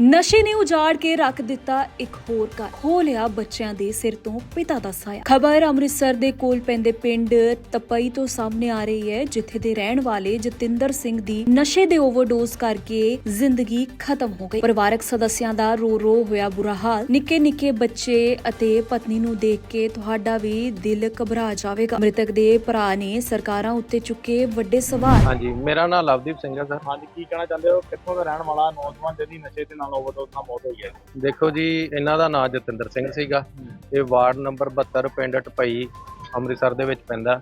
ਨਸ਼ੇ ਨੇ ਉਜਾੜ ਕੇ ਰੱਖ ਦਿੱਤਾ ਇੱਕ ਹੋਰ ਘਰ। ਖੋ ਲਿਆ ਬੱਚਿਆਂ ਦੇ ਸਿਰ ਤੋਂ ਪਿਤਾ ਦਾ ਸਾਇਆ। ਖਬਰ ਅੰਮ੍ਰਿਤਸਰ ਦੇ ਕੋਲ ਪੈਂਦੇ ਪਿੰਡ ਤਪਈ ਤੋਂ ਸਾਹਮਣੇ ਆ ਰਹੀ ਹੈ ਜਿੱਥੇ ਦੇ ਰਹਿਣ ਵਾਲੇ ਜਤਿੰਦਰ ਸਿੰਘ ਦੀ ਨਸ਼ੇ ਦੇ ਓਵਰਡੋਜ਼ ਕਰਕੇ ਜ਼ਿੰਦਗੀ ਖਤਮ ਹੋ ਗਈ। ਪਰਿਵਾਰਕ ਸਦੱਸਿਆਂ ਦਾ ਰੋ ਰੋ ਹੋਇਆ ਬੁਰਾ ਹਾਲ। ਨਿੱਕੇ ਨਿੱਕੇ ਬੱਚੇ ਅਤੇ ਪਤਨੀ ਨੂੰ ਦੇਖ ਕੇ ਤੁਹਾਡਾ ਵੀ ਦਿਲ ਘਬਰਾ ਜਾਵੇਗਾ। ਮ੍ਰਿਤਕ ਦੇ ਭਰਾ ਨੇ ਸਰਕਾਰਾਂ ਉੱਤੇ ਚੁੱਕੇ ਵੱਡੇ ਸਵਾਲ। ਹਾਂਜੀ ਮੇਰਾ ਨਾਮ ਲਵਦੀਪ ਸਿੰਘ ਹੈ ਸਰ। ਹਾਂਜੀ ਕੀ ਕਹਿਣਾ ਚਾਹੁੰਦੇ ਹੋ? ਕਿੱਥੋਂ ਦਾ ਰਹਿਣ ਵਾਲਾ ਨੌਜਵਾਨ ਜਿਹਦੀ ਨਸ਼ੇ ਦੇ ਨਾਲ ਓਵਰਡੋਜ਼ ਨਾਲ ਮੌਤ ਹੋਈ ਹੈ। ਦੇਖੋ ਜੀ ਇਹਨਾਂ ਦਾ ਨਾਮ ਜਤਿੰਦਰ ਸਿੰਘ ਸੀਗਾ। ਇਹ ਵਾਰਡ ਨੰਬਰ 72 ਪਿੰਡ ਟਪਈ ਅੰਮ੍ਰਿਤਸਰ ਦੇ ਵਿੱਚ ਪੈਂਦਾ।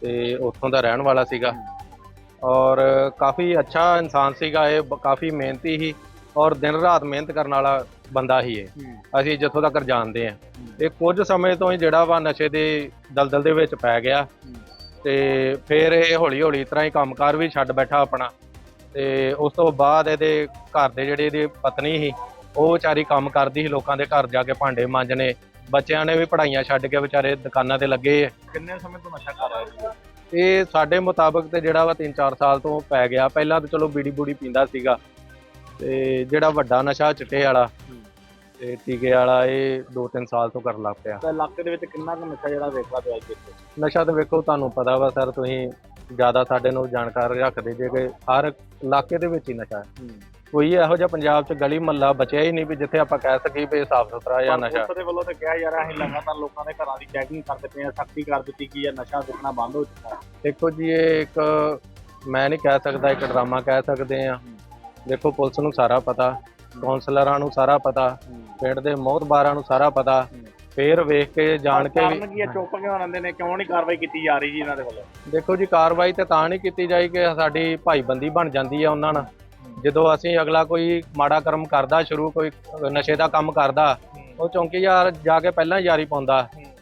ਤੇ ਉੱਥੋਂ ਦਾ ਰਹਿਣ ਵਾਲਾ ਸੀਗਾ। ਔਰ ਕਾਫੀ ਅੱਛਾ ਇਨਸਾਨ ਸੀਗਾ ਇਹ ਕਾਫੀ ਮਿਹਨਤੀ ਸੀ। ਔਰ ਦਿਨ ਰਾਤ ਮਿਹਨਤ ਕਰਨ ਵਾਲਾ ਬੰਦਾ ਹੀ ਇਹ। ਅਸੀਂ ਜਿੱਥੋਂ ਤੱਕ ਜਾਣਦੇ ਆ ਇਹ ਕੁਝ ਸਮੇਂ ਤੋਂ ਹੀ ਜਿਹੜਾ ਵਾ ਨਸ਼ੇ ਦੇ ਦਲਦਲ ਦੇ ਵਿੱਚ ਪੈ ਗਿਆ। ਤੇ ਫਿਰ ਇਹ ਹੌਲੀ ਹੌਲੀ ਤਰ੍ਹਾਂ ਹੀ ਕੰਮਕਾਰ ਵੀ ਛੱਡ ਬੈਠਾ ਆਪਣਾ। ਤੇ ਉਸ ਤੋਂ ਬਾਅਦ ਇਹਦੇ ਘਰ ਦੇ ਜਿਹੜੇ ਇਹਦੀ ਪਤਨੀ ਸੀ ਉਹ ਵਿਚਾਰੀ ਕੰਮ ਕਰਦੀ ਸੀ ਲੋਕਾਂ ਦੇ ਘਰ ਜਾ ਕੇ ਭਾਂਡੇ ਮਾਂਜਣੇ। ਬੱਚਿਆਂ ਨੇ ਵੀ ਪੜ੍ਹਾਈਆਂ ਛੱਡ ਕੇ ਵਿਚਾਰੇ ਦੁਕਾਨਾਂ ਤੇ ਲੱਗੇ। ਆ। ਕਿੰਨੇ ਸਮੇਂ ਤੋਂ ਨਸ਼ਾ ਕਰ ਰਿਹਾ ਸੀ? ਇਹ ਸਾਡੇ ਮੁਤਾਬਕ ਤੇ ਜਿਹੜਾ ਵਾ 3-4 ਸਾਲ ਤੋਂ ਪੈ ਗਿਆ। ਪਹਿਲਾਂ ਤਾਂ ਚਲੋ ਬੀੜੀ ਬੂੜੀ ਪੀਂਦਾ ਸੀਗਾ। ਤੇ ਜਿਹੜਾ ਵੱਡਾ ਨਸ਼ਾ ਚਿੱਟੇ ਵਾਲਾ ਤੇ ਟੀਕੇ ਵਾਲਾ ਇਹ 2-3 ਸਾਲ ਤੋਂ ਕਰਨ ਲੱਗ ਪਿਆ। ਤਾਂ ਇਲਾਕੇ ਦੇ ਵਿੱਚ ਕਿੰਨਾ ਕੁ ਨਸ਼ਾ ਜਿਹੜਾ ਵੇਖਦਾ ਪਿਆ ਇੱਥੇ? ਨਸ਼ਾ ਤਾਂ ਵੇਖੋ ਤੁਹਾਨੂੰ ਪਤਾ ਵਾ ਸਰ ਤੁਸੀਂ ਜ਼ਿਆਦਾ ਸਾਡੇ ਨੂੰ ਜਾਣਕਾਰ ਰੱਖਦੇ ਜੇ ਕਿ ਹਰ ਇਲਾਕੇ ਦੇ ਵਿੱਚ ਹੀ ਨਸ਼ਾ ਹੈ। ਕੋਈ ਇਹੋ ਜਿਹਾ ਪੰਜਾਬ 'ਚ ਗਲੀ ਮਹੱਲਾ ਬਚਿਆ ਹੀ ਨਹੀਂ ਵੀ ਜਿੱਥੇ ਆਪਾਂ ਕਹਿ ਸਕੀਏ ਵੀ ਸਾਫ਼ ਸੁਥਰਾ ਜਾਂ ਨਸ਼ਾ। ਦੇ ਵੱਲੋਂ ਤਾਂ ਕਿਹਾ ਰਿਹਾ ਅਸੀਂ ਲਗਾਤਾਰ ਲੋਕਾਂ ਦੇ ਘਰਾਂ ਦੀ ਚੈਕਿੰਗ ਕਰਦੇ ਪਏ ਹਾਂ ਸਖਤੀ ਕਰ ਦਿੱਤੀ ਗਈ ਹੈ ਨਸ਼ਾ ਵਿਕਣਾ ਬੰਦ ਹੋ ਚੁੱਕਾ ਦੇਖੋ ਜੀ ਇਹ ਇੱਕ ਮੈਂ ਨਹੀਂ ਕਹਿ ਸਕਦਾ ਇੱਕ ਡਰਾਮਾ ਕਹਿ ਸਕਦੇ ਆ ਦੇਖੋ ਪੁਲਿਸ ਨੂੰ ਸਾਰਾ ਪਤਾ ਕਾਉਂਸਲਰਾਂ ਨੂੰ ਸਾਰਾ ਪਤਾ ਪਿੰਡ ਦੇ ਮੋਹਤਬਾਰਾਂ ਨੂੰ ਸਾਰਾ ਪਤਾ ਫੇਰ ਵੇਖ ਕੇ ਜਾਣ ਕੇ ਕਾਰਨ ਵੀ ਕੀ ਹੈ? ਚੁੱਪ ਕਿਉਂ ਰਹਿੰਦੇ ਨੇ? ਕਿਉਂ ਨਹੀਂ ਕਾਰਵਾਈ ਕੀਤੀ ਜਾ ਰਹੀ ਜੀ ਇਹਨਾਂ ਦੇ ਵੱਲੋਂ? ਦੇਖੋ ਜੀ ਕਾਰਵਾਈ ਤੇ ਤਾਂ ਨਹੀਂ ਕੀਤੀ ਜਾਈ ਕਿ ਸਾਡੀ ਭਾਈਬੰਦੀ ਬਣ ਜਾਂਦੀ ਹੈ ਉਹਨਾਂ ਨਾਲ। ਜਦੋਂ ਅਸੀਂ ਅਗਲਾ ਕੋਈ ਮਾੜਾ ਕਰਮ ਕਰਦਾ ਸ਼ੁਰੂ ਕੋਈ ਨਸ਼ੇ ਦਾ ਕੰਮ ਕਰਦਾ ਉਹ ਚੌਂਕੀਦਾਰ ਜਾ ਕੇ ਪਹਿਲਾਂ ਯਾਰੀ ਪਾਉਂਦਾ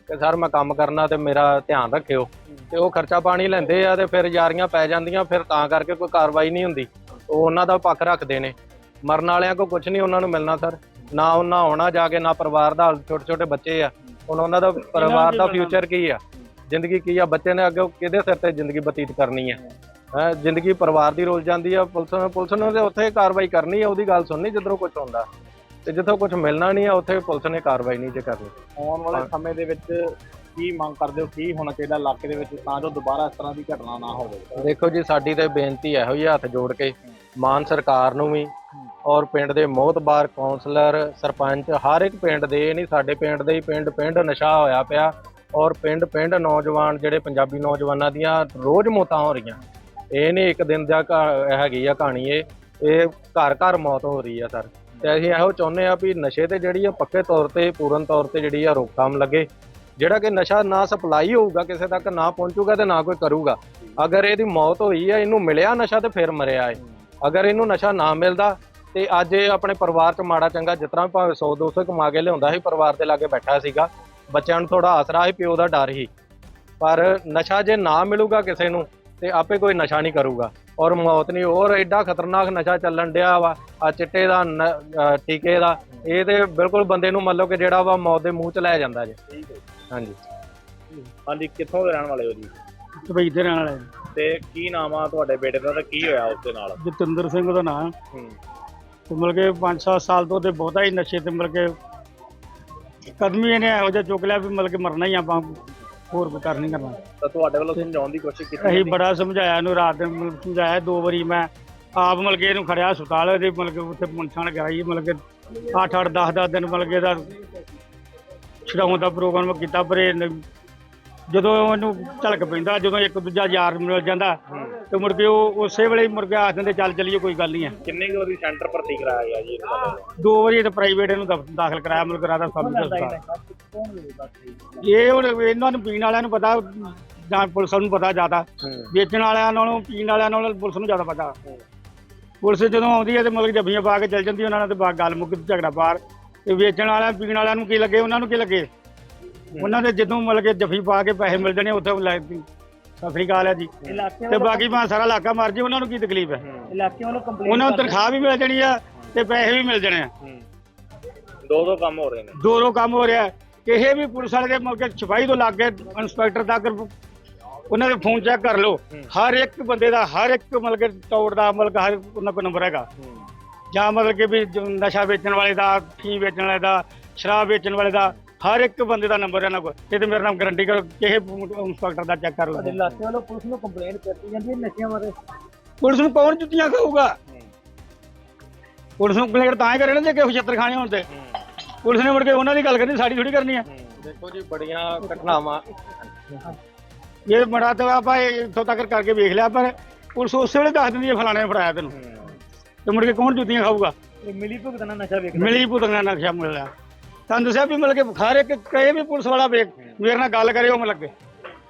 ਕਿ ਸਰ ਮੈਂ ਕੰਮ ਕਰਨਾ ਤੇ ਮੇਰਾ ਧਿਆਨ ਰੱਖਿਓ। ਤੇ ਉਹ ਖਰਚਾ ਪਾਣੀ ਲੈਂਦੇ ਆ ਤੇ ਫਿਰ ਯਾਰੀਆਂ ਪੈ ਜਾਂਦੀਆਂ ਫਿਰ ਤਾਂ ਕਰਕੇ ਕੋਈ ਕਾਰਵਾਈ ਨਹੀਂ ਹੁੰਦੀ। ਉਹ ਉਹਨਾਂ ਦਾ ਪੱਖ ਰੱਖਦੇ ਨੇ। ਮਰਨ ਵਾਲਿਆਂ ਕੋ ਕੁਝ ਨਹੀਂ ਉਹਨਾਂ ਨੂੰ ਮਿਲਣਾ ਸਰ। ਨਾ ਉਹਨਾਂ ਆਉਣਾ ਜਾ ਕੇ ਨਾ ਪਰਿਵਾਰ ਦਾ ਛੋਟੇ ਛੋਟੇ ਬੱਚੇ ਆ। ਹੁਣ ਉਹਨਾਂ ਦਾ ਪਰਿਵਾਰ ਦਾ ਫਿਊਚਰ ਕੀ ਆ? ਜ਼ਿੰਦਗੀ ਕੀ ਆ? ਬੱਚੇ ਨੇ ਅੱਗੇ ਕਿਹਦੇ ਸਿਰ ਤੇ ਜ਼ਿੰਦਗੀ ਬਤੀਤ ਕਰਨੀ ਆ? ਹੈ ਜ਼ਿੰਦਗੀ ਪਰਿਵਾਰ ਦੀ ਰੋਲ ਜਾਂਦੀ ਆ ਪੁਲਿਸ ਨੇ ਪੁਲਿਸ ਨੇ ਤੇ ਉੱਥੇ ਕਾਰਵਾਈ ਕਰਨੀ ਆ ਉਹਦੀ ਗੱਲ ਸੁਣਨੀ ਜਿੱਧਰੋਂ ਕੁਝ ਹੁੰਦਾ। ਤੇ ਜਿੱਥੋਂ ਕੁਝ ਮਿਲਣਾ ਨਹੀਂ ਆ ਉੱਥੇ ਪੁਲਿਸ ਨੇ ਕਾਰਵਾਈ ਨਹੀਂ ਜੇ ਕਰਨੀ। ਆਉਣ ਵਾਲੇ ਸਮੇਂ ਦੇ ਵਿੱਚ ਕੀ ਮੰਗ ਕਰਦੇ ਹੋ? ਕੀ ਹੋਣਾ ਚਾਹੀਦਾ ਇਲਾਕੇ ਦੇ ਵਿੱਚ ਤਾਂ ਜੋ ਦੁਬਾਰਾ ਇਸ ਤਰ੍ਹਾਂ ਦੀ ਘਟਨਾ ਨਾ ਹੋਵੇ? ਦੇਖੋ ਜੀ ਸਾਡੀ ਤੇ ਬੇਨਤੀ ਇਹੋ ਹੀ ਹੱਥ ਜੋੜ ਕੇ ਮਾਨ ਸਰਕਾਰ ਨੂੰ ਵੀ ਔਰ ਪਿੰਡ ਦੇ ਮੋਹਤਬਾਰ ਕਾਉਂਸਲਰ ਸਰਪੰਚ, ਹਰ ਇੱਕ ਪਿੰਡ ਦੇ ਇਹ ਨਹੀਂ ਸਾਡੇ ਪਿੰਡ ਦੇ ਹੀ ਪਿੰਡ ਪਿੰਡ ਨਸ਼ਾ ਹੋਇਆ ਪਿਆ ਔਰ ਪਿੰਡ ਪਿੰਡ ਨੌਜਵਾਨ ਜਿਹੜੇ ਪੰਜਾਬੀ ਨੌਜਵਾਨਾਂ ਦੀਆਂ ਰੋਜ਼ ਮੌਤਾਂ ਹੋ ਰਹੀਆਂ। ਇਹ ਨਹੀਂ ਇੱਕ ਦਿਨ ਦਾ ਕਹਾ- ਹੈਗੀ ਆ ਕਹਾਣੀ ਇਹ ਇਹ ਘਰ ਘਰ ਮੌਤ ਹੋ ਰਹੀ ਆ ਸਰ। ਤੇ ਅਸੀਂ ਇਹੋ ਚਾਹੁੰਦੇ ਆ ਵੀ ਨਸ਼ੇ ਤੇ ਜਿਹੜੀ ਆ ਪੱਕੇ ਤੌਰ ਤੇ, ਪੂਰਨ ਤੌਰ ਤੇ ਜਿਹੜੀ ਆ ਰੋਕਥਾਮ ਲੱਗੇ। ਜਿਹੜਾ ਕਿ ਨਸ਼ਾ ਨਾ ਸਪਲਾਈ ਹੋਊਗਾ, ਕਿਸੇ ਤੱਕ ਨਾ ਪਹੁੰਚੂਗਾ ਤੇ ਨਾ ਕੋਈ ਕਰੂਗਾ। ਅਗਰ ਇਹਦੀ ਮੌਤ ਹੋਈ ਹੈ ਇਹਨੂੰ ਮਿਲਿਆ ਨਸ਼ਾ ਤੇ ਫਿਰ ਮਰਿਆ ਏ ਅਗਰ ਇਹਨੂੰ ਨਸ਼ਾ ਨਾ ਮਿਲਦਾ ਤੇ ਅੱਜ ਇਹ ਆਪਣੇ ਪਰਿਵਾਰ 'ਚ ਮਾੜਾ ਚੰਗਾ ਜਿਸ ਤਰ੍ਹਾਂ ਭਾਵੇਂ 100 200 ਕਮਾ ਕੇ ਲਿਆਉਂਦਾ ਸੀ ਪਰਿਵਾਰ ਦੇ ਲਾਗੇ ਬੈਠਾ ਸੀਗਾ। ਬੱਚਿਆਂ ਨੂੰ ਥੋੜਾ ਆਸਰਾ ਸੀ ਪਿਓ ਦਾ ਡਰ ਸੀ। ਪਰ ਨਸ਼ਾ ਜੇ ਨਾ ਮਿਲੂਗਾ ਕਿਸੇ ਨੂੰ ਤੇ ਆਪੇ ਕੋਈ ਨਸ਼ਾ ਨਹੀਂ ਕਰੂਗਾ। ਔਰ ਮੌਤ ਨਹੀਂ ਹੋਰ ਐਡਾ ਖਤਰਨਾਕ ਨਸ਼ਾ ਚੱਲਣ ਡਿਆ ਵਾ ਆ ਚਿੱਟੇ ਦਾ ਟੀਕੇ ਦਾ ਇਹ ਤੇ ਬਿਲਕੁਲ ਬੰਦੇ ਨੂੰ ਮੰਨ ਲਓ ਕਿ ਜਿਹੜਾ ਵਾ ਮੌਤ ਦੇ ਮੂੰਹ 'ਚ ਲੈ ਜਾਂਦਾ ਜੇ। ਠੀਕ ਹੈ ਹਾਂਜੀ। ਹਾਂਜੀ ਕਿੱਥੋਂ ਦੇ ਰਹਿਣ ਵਾਲੇ ਹੋ ਜੀ? ਦੁਬਈ ਦੇ ਰਹਿਣ ਵਾਲੇ ਤੇ ਕੀ ਨਾਮ ਆ ਤੁਹਾਡੇ ਬੇਟੇ ਦਾ ਤੇ ਕੀ ਹੋਇਆ ਉਸ ਦੇ ਨਾਲ? ਜਤਿੰਦਰ ਸਿੰਘ ਦਾ ਨਾਮ ਹੂੰ। ਤੇ ਮਿਲ ਕੇ 5-7 ਸਾਲ ਤੋਂ ਤੇ ਬਹੁਤਾ ਹੀ ਨਸ਼ੇ ਤੇ ਮਿਲ ਕੇ ਕਦਮ ਇਹਨੇ ਇਹੋ ਜਿਹਾ ਚੁੱਕ ਲਿਆ ਵੀ ਮਿਲ ਕੇ ਮਰਨਾ ਹੀ ਆਪਾਂ ਹੋਰ ਕੋਈ ਕਰ ਨਹੀਂ ਕਰਨਾ ਤਾਂ ਤੁਹਾਡੇ ਵੱਲੋਂ ਸਮਝਾਉਣ ਦੀ ਕੋਸ਼ਿਸ਼ ਕੀਤੀ ਅਸੀਂ? ਬੜਾ ਸਮਝਾਇਆ ਇਹਨੂੰ ਰਾਤ ਦੇ ਕੇ ਸਮਝਾਇਆ ਦੋ ਵਾਰੀ ਮੈਂ ਆਪ ਮਿਲ ਕੇ ਇਹਨੂੰ ਖੜਿਆ ਹਸਪਤਾਲ ਦੇ ਮਿਲ ਕੇ ਉੱਥੇ ਪੁੰਛਣ ਗਿਆ ਜੀ ਮਿਲ ਕੇ 8-8 10-10 ਦਿਨ ਮਿਲ ਕੇ ਇਹਦਾ ਛਡਾਉਣ ਦਾ ਪ੍ਰੋਗਰਾਮ ਕੀਤਾ ਪਰ ਇਹ ਜਦੋਂ ਇਹਨੂੰ ਝਲਕ ਪੈਂਦਾ ਜਦੋਂ ਇੱਕ ਦੂਜਾ ਯਾਰ ਮਿਲ ਜਾਂਦਾ ਤੇ ਮੁੜ ਕੇ ਉਹ ਉਸੇ ਵੇਲੇ ਹੀ ਮੁੜ ਕੇ ਆਖ ਦਿੰਦੇ ਚੱਲ ਚੱਲੀਏ ਕੋਈ ਗੱਲ ਨਹੀਂ ਹੈ ਕਿੰਨੇ ਕੁ ਵਾਰੀ ਸੈਂਟਰ ਭਰਤੀ ਕਰਾਇਆ ਗਿਆ ਜੀ ਇਹਨਾਂ ਦਾ ਦੋ ਵਾਰੀ ਤੇ ਪ੍ਰਾਈਵੇਟ ਇਹਨੂੰ ਦਫ- ਦਾਖਲ ਕਰਾਇਆ ਮਿਲ ਕਰਾਦਾ ਸਭ ਹਸਪਤਾਲ ਇਹ ਹੁਣ ਇਹਨਾਂ ਨੂੰ ਪੀਣ ਵਾਲਿਆਂ ਨੂੰ ਪਤਾ ਜਾਂ ਪੁਲਿਸ ਨੂੰ ਪਤਾ ਜ਼ਿਆਦਾ। ਵੇਚਣ ਵਾਲਿਆਂ ਨਾਲੋਂ ਪੀਣ ਵਾਲਿਆਂ ਨਾਲੋਂ ਪੁਲਿਸ ਨੂੰ ਜ਼ਿਆਦਾ ਪਤਾ। ਪੁਲਿਸ ਜਦੋਂ ਆਉਂਦੀ ਹੈ ਤੇ ਮਤਲਬ ਜੱਫੀਆਂ ਪਾ ਕੇ ਚੱਲ ਜਾਂਦੀ ਉਹਨਾਂ ਨਾਲ ਤੇ ਬਾ- ਗੱਲ ਮੁੱਕ ਝਗੜਾ ਪਾਰ। ਤੇ ਵੇਚਣ ਵਾਲਿਆਂ ਪੀਣ ਵਾਲਿਆਂ ਨੂੰ ਕੀ ਲੱਗੇ ਉਹਨਾਂ ਨੂੰ ਕੀ ਲੱਗੇ? ਉਹਨਾਂ ਦੇ ਜਦੋਂ ਮਤਲਬ ਕਿ ਜੱਫੀ ਪਾ ਕੇ ਪੈਸੇ ਮਿਲ ਜਾਣੇ ਉੱਥੇ ਲੈ ਸਤਿ ਸ੍ਰੀ ਅਕਾਲ ਹੈ। ਜੀ ਤੇ ਬਾਕੀ ਭਾਵੇਂ ਸਾਰਾ ਇਲਾਕਾ ਮਰ ਜੇ ਉਹਨਾਂ ਨੂੰ ਕੀ ਤਕਲੀਫ ਹੈ? ਇਲਾਕੇ ਵੱਲੋਂ ਕੰਪਲੀਟ ਉਹਨਾਂ ਨੂੰ ਤਨਖਾਹ ਵੀ ਮਿਲ ਜਾਣੀ ਆ ਤੇ ਪੈਸੇ ਵੀ ਮਿਲ ਜਾਣੇ ਆ। ਦੋ ਦੋ ਕੰਮ ਹੋ ਰਹੇ ਨੇ। ਦੋ ਦੋ ਕੰਮ ਹੋ ਰਿਹਾ। ਹੈ। ਕਿਸੇ ਵੀ ਪੁਲਿਸ ਵਾਲੇ ਦੇ ਮਤਲਬ ਕਿ ਸਿਪਾਹੀ ਤੋਂ ਲੱਗ ਕੇ ਇੰਸਪੈਕਟਰ ਤੱਕ ਉਹਨਾਂ ਦੇ ਫੋਨ ਚੈੱਕ ਕਰ ਲਓ। ਹਰ ਇੱਕ ਬੰਦੇ ਦਾ ਹਰ ਇੱਕ ਮਤਲਬ ਕਿ ਟੌੜ ਦਾ ਮਤਲਬ ਕਿ ਹਰ ਉਹਨਾਂ ਕੋਲ ਨੰਬਰ ਹੈਗਾ। ਜਾਂ ਮਤਲਬ ਕਿ ਵੀ ਜੋ ਨਸ਼ਾ ਵੇਚਣ ਵਾਲੇ ਦਾ ਫੀ ਵੇਚਣ ਵਾਲੇ ਦਾ ਸ਼ਰਾਬ ਵੇਚਣ ਵਾਲੇ ਦਾ ਹਰ ਇੱਕ ਬੰਦੇ ਦਾ ਨੰਬਰ ਇਹਨਾਂ ਕੋਲ ਇਹ ਤੇ ਮੇਰਾ ਨਾਮ ਗਰੰਟੀ ਕਰੋ ਕਿਸੇ ਇੰਸਪੈਕਟਰ ਦਾ ਚੈੱਕ ਕਰ ਲਓ। ਇਲਾਕੇ ਵੱਲੋਂ ਪੁਲਿਸ ਨੂੰ ਕੰਪਲੇਂਟ ਕੀਤੀ ਜਾਂਦੀ ਹੈ ਨਸ਼ਿਆਂ ਬਾਰੇ। ਪੁਲਿਸ ਨੂੰ ਕੌਣ ਜੁੱਤੀਆਂ ਖਾਊਗਾ? ਪੁਲਿਸ ਨੂੰ ਕੰਪਲੇਂਟ ਤਾਂ ਹੀ ਕਰੇ ਨਾ ਜੇ ਕਿਸੇ ਛੱਤਰ ਖਾਣੇ ਹੋਣ ਤੇ। ਪੁਲਿਸ ਨੇ ਮੁੜ ਕੇ ਉਹਨਾਂ ਦੀ ਗੱਲ ਕਰਨੀ ਸਾਡੀ ਥੋੜੀ ਕਰਨੀ ਹੈ। ਦੇਖੋ ਜੀ ਬੜੀਆਂ ਘਟਨਾਵਾਂ। ਇਹ ਬੜਾ ਤਾਂ ਆਪਾਂ ਇੱਥੋਂ ਤੱਕ ਕਰਕੇ ਵੇਖ ਲਿਆ ਪਰ ਪੁਲਿਸ ਉਸੇ ਵੇਲੇ ਦੱਸ ਦਿੰਦੀ ਹੈ ਫਲਾਣੇ ਨੇ ਫੜਾਇਆ ਤੈਨੂੰ। ਤੇ ਮੁੜ ਕੇ ਕੌਣ ਜੁੱਤੀਆਂ ਖਾਊਗਾ? ਮਿਲੀ ਭੁਗਤ ਨਾਲ ਨਸ਼ਾ ਵੇਚ ਮਿਲੀ ਪੁੱਤਗਾ ਨਕਸ਼ਾ ਮਿਲਿਆ। ਤੁਹਾਨੂੰ ਦੱਸਿਆ ਵੀ ਮਤਲਬ ਕਿ ਹਰ ਇੱਕ ਕਹੇ ਵੀ ਪੁਲਿਸ ਵਾਲਾ ਵੇਖ ਮੇਰੇ ਨਾਲ ਗੱਲ ਕਰੇ ਉਹ ਮਤਲਬ ਕਿ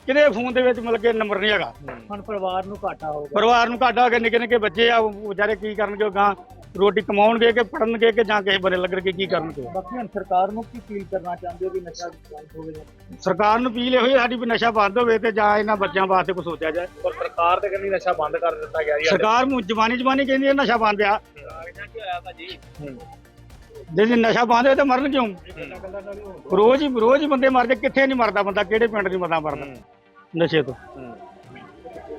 ਕਿਤੇ ਫੋਨ ਦੇ ਵਿੱਚ ਮਤਲਬ ਕਿ ਨੰਬਰ ਨਹੀਂ ਹੈਗਾ। ਹੁਣ ਪਰਿਵਾਰ ਨੂੰ ਘਾਟਾ ਹੋਊਗਾ ਪਰਿਵਾਰ ਨੂੰ ਘਾਟਾ ਹੋ ਕੇ ਨਿੱਕੇ ਨਿੱਕੇ ਬੱਚੇ ਆ ਵਿਚਾਰੇ ਕੀ ਕਰਨਗੇ ਗਾਂ ਰੋਟੀ ਕਮਾਉਣਗੇ ਕਿ ਪੜਨਗੇ ਕਿ ਜਾਂ ਕਿਸੇ ਬਰੇ ਲੱਗਣਗੇ ਕੀ ਕਰਨਗੇ। ਬਾਕੀ ਹੁਣ ਸਰਕਾਰ ਨੂੰ ਕੀ ਅਪੀਲ ਕਰਨਾ ਚਾਹੁੰਦੇ ਹੋ ਵੀ ਨਸ਼ਾ ਬੰਦ ਹੋਵੇ? ਸਰਕਾਰ ਨੂੰ ਅਪੀਲ ਇਹੋ ਹੀ ਹੈ ਸਾਡੀ ਵੀ ਨਸ਼ਾ ਬੰਦ ਹੋਵੇ ਤੇ ਜਾਂ ਇਹਨਾਂ ਬੱਚਿਆਂ ਵਾਸਤੇ ਕੁਝ ਸੋਚਿਆ ਜਾਏ। ਪਰ ਸਰਕਾਰ ਤੇ ਕਹਿੰਦੀ ਨਸ਼ਾ ਬੰਦ ਕਰ ਦਿੱਤਾ ਗਿਆ ਜੀ ਸਰਕਾਰ ਨੂੰ ਜਵਾਨੀ ਜਵਾਨੀ ਕਹਿੰਦੀ ਹੈ ਨਸ਼ਾ ਬੰਦ ਆ। ਕੀ ਹੋਇਆ ਭਾਜੀ? ਜੇ ਜੇ ਨਸ਼ਾ ਬੰਦ ਹੋਵੇ ਤਾਂ ਮਰਨ ਕਿਉਂ? ਰੋਜ਼ ਹੀ ਰੋਜ਼ ਹੀ ਬੰਦੇ ਮਰਦੇ ਕਿੱਥੇ ਨਹੀਂ ਮਰਦਾ ਬੰਦਾ ਕਿਹੜੇ ਪਿੰਡ ਨਹੀਂ ਬੰਦਾ ਮਰਦਾ? ਨਸ਼ੇ ਤੋਂ।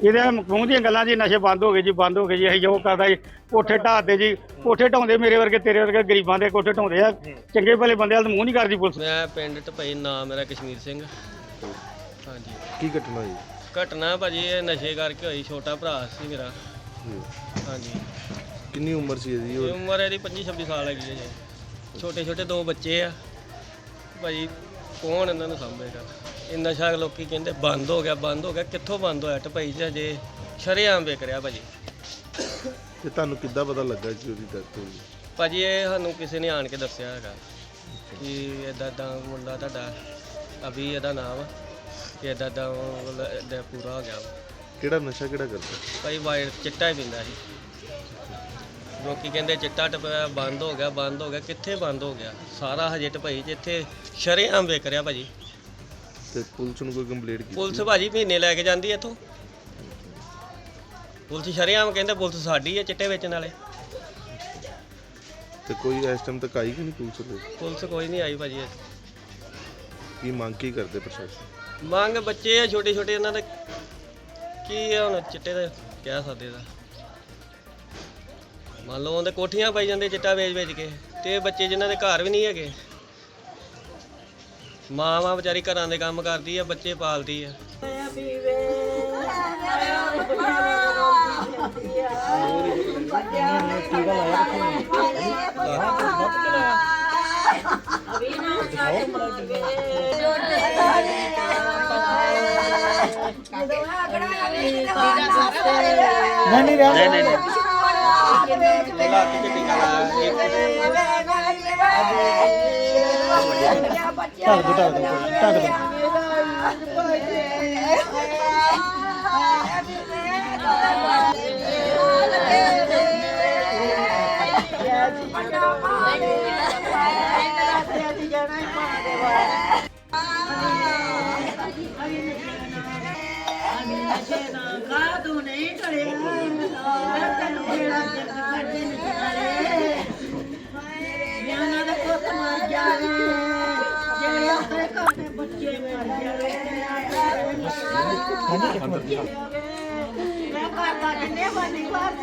ਇਹਦੇ ਮੂੰਹ ਦੀਆਂ ਗੱਲਾਂ ਜੀ ਨਸ਼ੇ ਬੰਦ ਹੋ ਗਏ ਜੀ ਬੰਦ ਹੋ ਗਏ ਜੀ ਅਸੀਂ ਜੋ ਕਰਦਾ ਜੀ ਕੋਠੇ ਢਾਹਦੇ ਜੀ ਕੋਠੇ ਢਾਉਂਦੇ ਮੇਰੇ ਵਰਗੇ ਤੇਰੇ ਵਰਗੇ ਗਰੀਬਾਂ ਦੇ ਕੋਠੇ ਢਾਉਂਦੇ ਆ ਚੰਗੇ ਭਲੇ ਬੰਦੇ ਤਾਂ ਮੂੰਹ ਨਹੀਂ ਕਰਦੀ ਪੁਲਿਸ। ਮੈਂ ਪਿੰਡ ਟਪਈ ਨਾਮ ਮੇਰਾ ਕਸ਼ਮੀਰ ਸਿੰਘ। ਹਾਂਜੀ। ਕੀ ਘਟਨਾ ਹੋਈ ਘਟਨਾ ਭਾਜੀ ਇਹ ਨਸ਼ੇ ਕਰਕੇ ਹੋਈ ਛੋਟਾ ਭਰਾ ਸੀ ਮੇਰਾ। ਜੀ। ਹਾਂਜੀ। ਕਿੰਨੀ ਉਮਰ ਸੀ ਇਹਦੀ? ਇਹ ਔਰ ਉਮਰ ਇਹਦੀ 25 26 ਸਾਲ ਹੈਗੀ ਹੈ ਜੀ। ਛੋਟੇ ਛੋਟੇ ਦੋ ਬੱਚੇ ਆ। ਭਾਜੀ ਕੌਣ ਇਹਨਾਂ ਨੂੰ ਸਾਂਭੇਗਾ? ਇਹ ਨਸ਼ਾ ਲੋਕੀ ਕਹਿੰਦੇ ਬੰਦ ਹੋ ਗਿਆ ਬੰਦ ਹੋ ਗਿਆ। ਕਿੱਥੋਂ ਬੰਦ ਹੋਇਆ? ਟਪਈ 'ਚ ਅਜੇ ਸ਼ਰੇਆਮ ਵੇਚ ਰਿਹਾ ਭਾਜੀ। ਤੇ ਤੁਹਾਨੂੰ ਕਿੱਦਾਂ ਪਤਾ ਲੱਗਾ ਕਿ ਉਹਦੀ ਡੈਥ ਹੋ ਗਈ ਭਾਜੀ ਇਹ ਸਾਨੂੰ ਕਿਸੇ ਨੇ ਆਣ ਕੇ ਦੱਸਿਆ ਹੈਗਾ ਕਿ ਇਦਾਂ ਇਦਾਂ ਮੁੰਡਾ ਤੁਹਾਡਾ ਅਭੀ ਇਹਦਾ ਨਾਮ ਕਿ ਇਦਾਂ ਦਾ ਪੂਰਾ ਹੋ ਗਿਆ। ਵਾ। ਕਿਹੜਾ ਨਸ਼ਾ ਕਿਹੜਾ ਕਰਦਾ? ਭਾਈ ਵਾਈਟ ਚਿੱਟਾ ਹੀ ਪੀਂਦਾ ਸੀ। ਲੋਕੀ ਕਹਿੰਦੇ ਚਿੱਟਾ ਟਪਿਆ ਬੰਦ ਹੋ ਗਿਆ ਬੰਦ ਹੋ ਗਿਆ। ਕਿੱਥੇ ਬੰਦ ਹੋ ਗਿਆ? ਸਾਰਾ ਹਜੇ ਟਪਈ ਜਿੱਥੇ ਸ਼ਰੇਆਮ ਵੇਚ ਰਿਹਾ ਭਾਜੀ। ਤੇ ਪੁਲਿਸ ਨੂੰ ਕੋਈ ਕੰਪਲੇਂਟ ਕੀਤੀ? ਪੁਲਿਸ ਭਾਜੀ ਮਹੀਨੇ ਲੈ ਕੇ ਜਾਂਦੀ ਇੱਥੋਂ। ਪੁਲਿਸ ਸ਼ਰੇਆਮ ਕਹਿੰਦੇ ਪੁਲਿਸ ਸਾਡੀ ਹੈ ਚਿੱਟੇ ਵੇਚਣ ਵਾਲੇ। ਤੇ ਕੋਈ ਇਸ ਟਾਈਮ ਤੱਕ ਆਈ ਕਿ ਨਹੀਂ ਪੁਲਿਸ ਕੋਲ? ਪੁਲਿਸ ਕੋਈ ਨਹੀਂ ਆਈ ਭਾਜੀ ਕੀ ਮੰਗ ਕੀ ਕਰਦੇ ਪ੍ਰਸ਼ਾਸਨ? ਮੰਗ ਬੱਚੇ ਆ ਛੋਟੇ ਛੋਟੇ ਇਹਨਾਂ ਦੇ। ਕੀ ਆ ਹੁਣ ਚਿੱਟੇ ਦਾ? ਕਹਿ ਸਕਦੇ ਦਾ ਮੰਨ ਲਓ ਉਹਦੇ ਕੋਠੀਆਂ ਪਾਈ ਜਾਂਦੇ ਚਿੱਟਾ ਵੇਚ ਵੇਚ ਕੇ, ਤੇ ਇਹ ਬੱਚੇ ਜਿਨ੍ਹਾਂ ਦੇ ਘਰ ਵੀ ਨਹੀਂ ਹੈਗੇ। ਮਾਂ ਮਾਂ ਵਿਚਾਰੀ ਘਰਾਂ ਦੇ ਕੰਮ ਕਰਦੀ ਆ, ਬੱਚੇ ਪਾਲਦੀ ਆ। ਨਹੀਂ ਨਹੀਂ ਨਹੀਂ। ਢੱਕ ਦੋ ਢੱਕ ਦੋ। ਢੱਕ ਦੋ ਤੂੰ ਮੈਂ ਘਰ ਦਾ ਕਿੰਨੇ ਬੰਦੀ ਵਾਰ